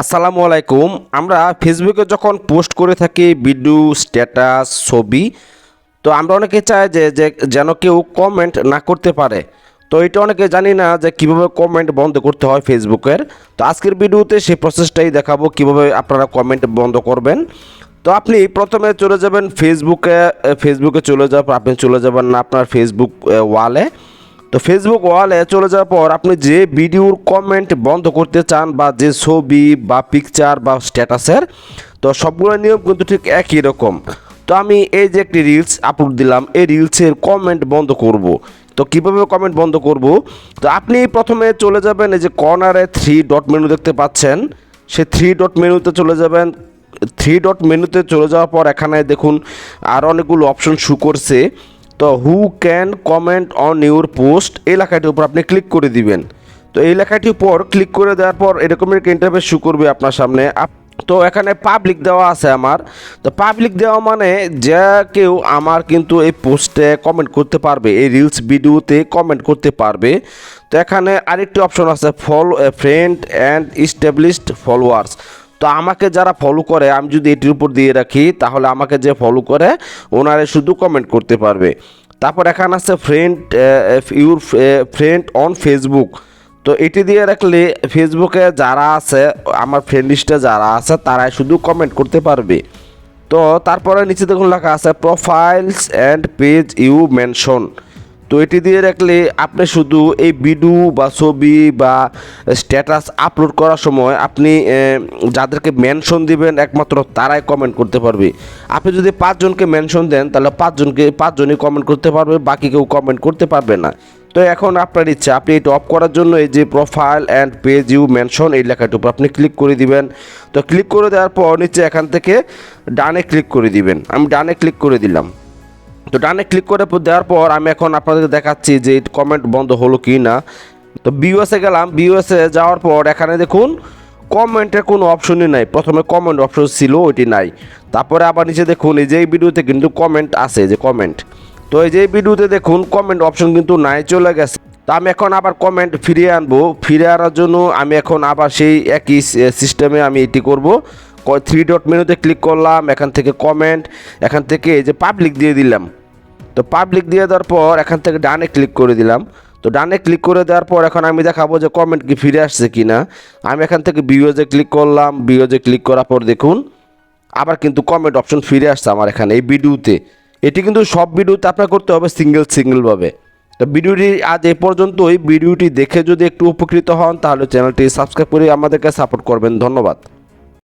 আসসালামু আলাইকুম। আমরা ফেসবুকে যখন পোস্ট করে থাকি ভিডিও স্ট্যাটাস ছবি, তো আমরা অনেকে চাই যে যেন কেউ কমেন্ট না করতে পারে। তো এটা অনেকে জানি না যে কীভাবে কমেন্ট বন্ধ করতে হয় ফেসবুকের তো আজকের ভিডিওতে সেই প্রসেসটাই দেখাবো কীভাবে আপনারা কমেন্ট বন্ধ করবেন। তো আপনি প্রথমে চলে যাবেন ফেসবুকে ফেসবুকে চলে পর আপনি চলে যাবেন না আপনার ফেসবুক ওয়ালে তো ফেসবুক ওয়ালে চলে যাওয়ার পর আপনি যে ভিডিওর কমেন্ট বন্ধ করতে চান বা যে ছবি বা পিকচার বা স্ট্যাটাসের তো সবগুলো নিয়ম কিন্তু ঠিক একই রকম। তো আমি এই যে একটি রিলস আপলোড দিলাম, এই রিলসের কমেন্ট বন্ধ করব। তো কীভাবে কমেন্ট বন্ধ করব? তো আপনি প্রথমে চলে যাবেন এই যে কর্নারে থ্রি ডট মেনু দেখতে পাচ্ছেন। সে থ্রি ডট মেনুতে চলে যাবেন। থ্রি ডট মেনুতে চলে যাওয়ার পর এখানে দেখুন আর অনেকগুলো অপশন শু করছে। তো who can comment on your post এই লেখাটির উপর আপনি ক্লিক করে দিবেন। তো এই লেখাটির উপর ক্লিক করে দেওয়ার পর এরকমের একটা ইন্টারফেস শু করবে আপনার সামনে। তো এখানে পাবলিক দেওয়া আছে আমার। তো পাবলিক দেওয়া মানে যে কেউ আমার কিন্তু এই পোস্টে কমেন্ট করতে পারবে, এই রিলস ভিডিওতে কমেন্ট করতে পারবে। তো এখানে আরেকটি অপশন আছে follow friend and established followers তো আমাকে যারা ফলো করে, আমি যদি এটির উপর দিয়ে রাখি, তাহলে আমাকে যে ফলো করে, ওনারে শুধু কমেন্ট করতে পারবে। তারপর এখানে আছে friend your friend on Facebook তো এটি দিয়ে রাখলে ফেসবুকে যারা আছে, আমার ফ্রেন্ড লিস্টে যারা আছে, তারাই শুধু কমেন্ট করতে পারবে। তো তারপরে নিচে দেখুন লেখা আছে profiles and page you mention তো এটি দিয়ে রাখলে আপনি শুধু এই ভিডিও বা ছবি বা স্ট্যাটাস আপলোড করার সময় আপনি যাদেরকে মেনশন দিবেন একমাত্র তারাই কমেন্ট করতে পারবে। আপনি যদি পাঁচজনকে মেনশন দেন, তাহলে পাঁচজনকে, পাঁচজনই কমেন্ট করতে পারবে, বাকি কেউ কমেন্ট করতে পারবে না। তো এখন আপনার ইচ্ছা, আপনি এটা অফ করার জন্য এই যে profile and page you mention এই লেখাটির উপর আপনি ক্লিক করে দিবেন। তো ক্লিক করে দেওয়ার পর নিচে এখান থেকে ডানে ক্লিক করে দিবেন। আমি ডানে ক্লিক করে দিলাম। তো ডানে ক্লিক করে দেওয়ার পর আমি এখন আপনাদেরকে দেখাচ্ছি যে কমেন্ট বন্ধ হলো কি না তো বিউএসে গেলাম বিউএসে যাওয়ার পর এখানে দেখুন কমেন্টের কোনো অপশনই নাই। প্রথমে কমেন্ট অপশন ছিল, ওইটি নাই। তারপরে আবার নিচে দেখুন, এই যে ভিডিওতে কিন্তু কমেন্ট আছে, যে কমেন্ট তো এই যে ভিডিওতে দেখুন কমেন্ট অপশন কিন্তু নাই, চলে গেছে। তা আমি এখন আবার কমেন্ট ফিরিয়ে আনব। ফিরে আনার জন্য আমি এখন আবার সেই একই সিস্টেমে আমি এটি করব। থ্রি ডট মেনুতে ক্লিক করলাম, এখান থেকে কমেন্ট এখান থেকে এই যে পাবলিক দিয়ে দিলাম। তো পাবলিক দিয়ে দেওয়ার পর এখান থেকে ডানে ক্লিক করে দিলাম। তো ডানে ক্লিক করে দেওয়ার পর এখন আমি দেখাবো যে কমেন্ট কি ফিরে আসছে কি না আমি এখান থেকে বিওজে ক্লিক করলাম। বিওজে ক্লিক করার পর দেখুন, আবার কিন্তু কমেন্ট অপশন ফিরে আসছে আমার এখানে এই ভিডিওতে এটি কিন্তু সব ভিডিওতে আপনার করতে হবে সিঙ্গেল সিঙ্গেলভাবে তো ভিডিওটি আজ এ পর্যন্তই। ভিডিওটি দেখে যদি একটু উপকৃত হন, তাহলে চ্যানেলটি সাবস্ক্রাইব করে আমাদেরকে সাপোর্ট করবেন। ধন্যবাদ।